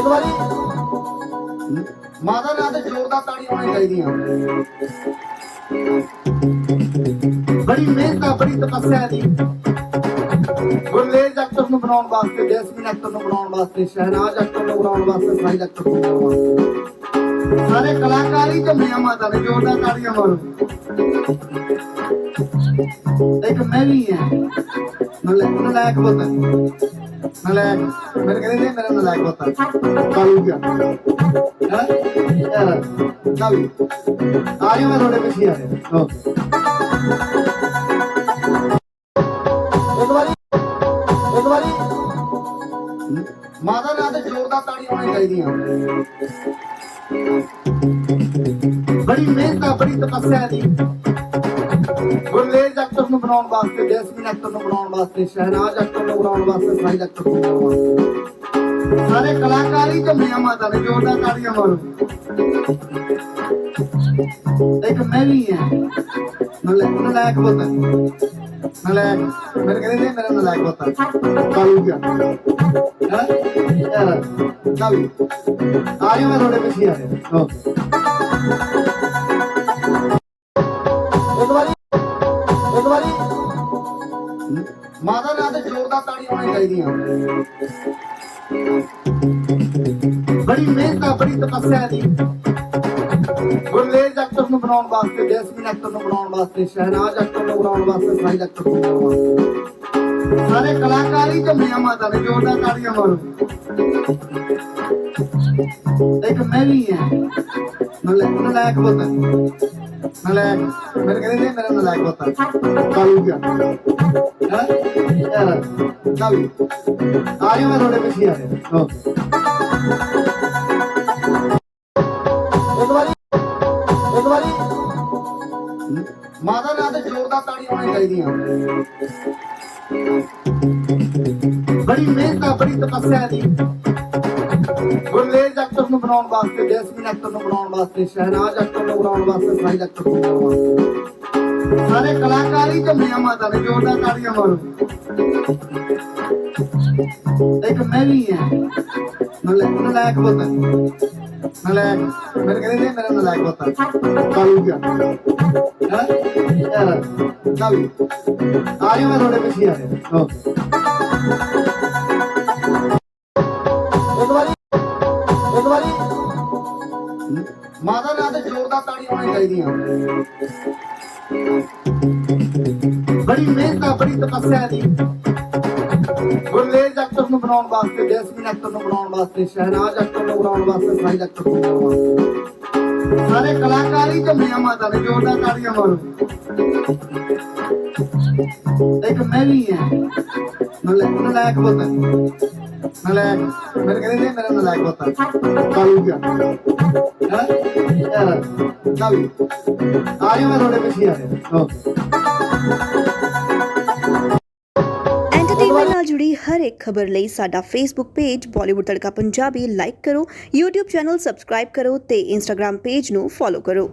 ਇੱਕ ਵਾਰੀ। ਮਾਤਾ ਨਾਲ ਤੇ ਜ਼ੋਰਦਾਰ ਤਾੜੀ ਹੋਣੀ ਚਾਹੀਦੀਆਂ ਬੜੀ ਮਿਹਨਤ ਆ, ਬੜੀ ਤਪੱਸਿਆ ਦੀ ਗੁਰਲੇਜ ਐਕਟਰ ਨੂੰ ਬਣਾਉਣ ਵਾਸਤੇ, ਜੈਸਮੀਨ ਐਕਟਰ ਨੂੰ ਬਣਾਉਣ ਵਾਸਤੇ, ਸ਼ਹਿਨਾਜ਼ ਐਕਟਰ ਨੂੰ ਬਣਾਉਣ ਵਾਸਤੇ, ਸਾਹਿਲ ਐਕਟਰ ਨੂੰ ਬਣਾਉਣ ਵਾਸਤੇ। ਸਾਰੇ ਕਲਾਕਾਰ ਹੀ ਝੰਮਿਆ ਮਾਤਾ ਨੇ ਜ਼ੋਰਦਾਰ ਤਾੜੀਆਂ ਮਾਰੋ। ਇੱਕ ਮੈਂ ਵੀ ਹੈ ਨਲਾਇਕ ਨਲਾਇਕ ਬਤਾ ਨਲਾਇਕ ਮੇਰੇ ਕਹਿੰਦੇ ਨੇ ਮੇਰਾ ਨਲਾਇਕ ਬਤਾ ਕਾਲੂ ਗਿਆ ਹੈ? ਯਾਰ ਆ ਜਾਓ ਮੈਂ ਤੁਹਾਡੇ ਪਿੱਛੇ ਆ ਰਿਹਾ ਓਕੇ ਇੱਕ ਵਾਰੀ। ਇੱਕ ਵਾਰੀ। ਮਾਤਾ ਨਾਲ ਤੇ ਜ਼ੋਰਦਾਰ ਤਾੜੀ ਹੋਣੀ ਚਾਹੀਦੀਆਂ। ਬੜੀ ਮਿਹਨਤ ਆ, ਬੜੀ ਤਪੱਸਿਆ ਦੀ ਗੁਰਲੇਜ ਐਕਟਰ ਨੂੰ ਬਣਾਉਣ ਵਾਸਤੇ ਜੈਸਮੀਨ ਐਕਟਰ ਨੂੰ ਬਣਾਉਣ ਵਾਸਤੇ ਸ਼ਹਿਨਾਜ਼ ਐਕਟਰ ਨੂੰ ਬਣਾਉਣ ਵਾਸਤੇ ਸਾਹਿਲ ਐਕਟਰ ਨੂੰ ਬਣਾਉਣ ਵਾਸਤੇ। ਸਾਰੇ ਕਲਾਕਾਰ ਹੀ ਝੰਮਿਆ ਮਾਤਾ ਨੇ, ਜ਼ੋਰਦਾਰ ਤਾੜੀਆਂ ਮਾਰੋ। ਇੱਕ ਮੈਂ ਵੀ ਹੈ। ਨਲਾਇਕ ਨਲਾਇਕ ਬਤਾ ਨਲਾਇਕ। ਮੇਰੇ ਕਹਿੰਦੇ ਨੇ ਮੇਰਾ ਨਲਾਇਕ ਬਤਾ ਕਾਲੂ ਗਿਆ ਹੈ? ਯਾਰ ਕਾਲੂ ਆ ਮੈਂ ਤੁਹਾਡੇ ਪਿੱਛੇ ਆ ਰਿਹਾ ਓਕੇ। ਮਾਤਾ ਨਾਲ ਤੇ ਜ਼ੋਰਦਾਰ ਤਾੜੀ ਹੋਣੀ ਚਾਹੀਦੀਆਂ ਬੜੀ ਮਿਹਨਤ ਆ, ਬੜੀ ਤਪੱਸਿਆ ਦੀ ਗੁਰਲੇਜ ਐਕਟਰ ਨੂੰ ਬਣਾਉਣ ਵਾਸਤੇ, ਜੈਸਮੀਨ ਐਕਟਰ ਨੂੰ ਬਣਾਉਣ ਵਾਸਤੇ, ਸ਼ਹਿਨਾਜ਼ ਐਕਟਰ ਨੂੰ ਬਣਾਉਣ ਵਾਸਤੇ ਸਾਹਿਲ ਐਕਟਰ ਨੂੰ ਬਣਾਉਣ ਵਾਸਤੇ। ਸਾਰੇ ਕਲਾਕਾਰ ਹੀ ਮਾਤਾ ਨੇ ਜ਼ੋਰਦਾਰ ਤਾੜੀਆਂ ਮਾਰੋ। ਇੱਕ ਮੈਂ ਵੀ ਹੈ ਨਲਾਇਕ ਨਲਾਇਕ ਬਤਾ ਨਲਾਇਕ। ਮੇਰੇ ਕਹਿੰਦੇ ਮੇਰਾ ਨਲਾਇਕ ਬਤਾ ਕਾਲੂ ਗਿਆ ਹੈ? ਯਾਰ ਕਾਲੂ ਆ ਜਾਓ ਮੈਂ ਤੁਹਾਡੇ ਪਿੱਛੇ ਆ ਰਿਹਾ ਇੱਕ ਵਾਰੀ ਇੱਕ ਵਾਰੀ ਮਾਤਾ ਨਾਲ ਤੇ ਜ਼ੋਰਦਾਰ ਤਾੜੀ ਹੋਣੀ ਚਾਹੀਦੀਆਂ ਬੜੀ ਮਿਹਨਤ ਆ ਬੜੀ ਤਪੱਸਿਆ ਦੀ ਗੁਰਲੇਜ ਐਕਟਰ ਨੂੰ ਬਣਾਉਣ ਵਾਸਤੇ ਜੈਸਮੀਨ ਐਕਟਰ ਨੂੰ ਬਣਾਉਣ ਵਾਸਤੇ ਸ਼ਹਿਨਾਜ਼ ਐਕਟਰ ਨੂੰ ਬਣਾਉਣ ਵਾਸਤੇ ਸਾਹਿਲ ਐਕਟਰ ਨੂੰ ਬਣਾਉਣ ਵਾਸਤੇ ਸਾਰੇ ਕਲਾਕਾਰ ਹੀ ਝੰਮਿਆ ਮਾਤਾ ਨੇ ਜ਼ੋਰਦਾਰ ਤਾੜੀਆਂ ਮਾਰੋ। ਇੱਕ ਮੈਂ ਵੀ ਹੈ। ਨਲਾਇਕ ਨਲਾਇਕ ਬਤਾ ਨਲਾਇਕ। ਮੇਰੇ ਕਹਿੰਦੇ ਨੇ ਮੇਰਾ ਨਲਾਇਕ ਬਤਾ ਕਾਲੂ ਗਿਆ ਹੈ? ਯਾਰ ਕਾਲੂ ਆ ਜਾਓ ਮੈਂ ਤੁਹਾਡੇ ਪਿੱਛੇ ਆ ਰਿਹਾ ਓਕੇ ਇੱਕ ਵਾਰੀ। ਇੱਕ ਵਾਰੀ। ਮਾਤਾ ਨਾਲ ਤੇ ਜ਼ੋਰਦਾਰ ਤਾੜੀ ਹੋਣੀ ਚਾਹੀਦੀਆਂ। ਬੜੀ ਮਿਹਨਤ ਆ, ਬੜੀ ਤਪੱਸਿਆ ਦੀ। ਗੁਰਲੇਜ ਐਕਟਰ ਨੂੰ ਬਣਾਉਣ ਵਾਸਤੇ, ਜੈਸਮੀਨ ਐਕਟਰ ਨੂੰ ਬਣਾਉਣ ਵਾਸਤੇ ਸ਼ਹਿਨਾਜ਼ ਐਕਟਰ ਨੂੰ ਬਣਾਉਣ ਵਾਸਤੇ ਸਾਹਿਲ ਐਕਟਰ ਨੂੰ ਬਣਾਉਣ ਵਾਸਤੇ। ਸਾਰੇ ਕਲਾਕਾਰੀ ਹੀ ਮਾਤਾ ਨੇ ਜ਼ੋਰਦਾਰ ਤਾੜੀਆਂ ਮਾਰੋ। ਇੱਕ ਮੈਂ ਹੈ ਨਲਾਇਕ ਨਲਾਇਕ ਬਤਾ ਨਲਾਇਕ ਮੇਰੇ ਕਹਿੰਦੇ ਨੇ ਮੇਰਾ ਨਲਾਇਕ ਬਤਾ ਕਾਲੂ ਗਿਆ ਹੈ ਕਾਲੂ ਆ ਜਾਓ ਮੈਂ ਤੁਹਾਡੇ ਪਿੱਛੇ ਆ ਰਿਹਾ ਐਂਟਰਟੇਨਮੈਂਟ ਨਾਲ ਜੁੜੀ ਹਰ ਇੱਕ ਖਬਰ ਲਈ ਸਾਡਾ Facebook page Bollywood Tadka Punjabi like ਕਰੋ, YouTube ਚੈਨਲ ਸਬਸਕ੍ਰਾਈਬ ਕਰੋ ਤੇ Instagram ਪੇਜ ਨੂੰ ਫੋਲੋ ਕਰੋ।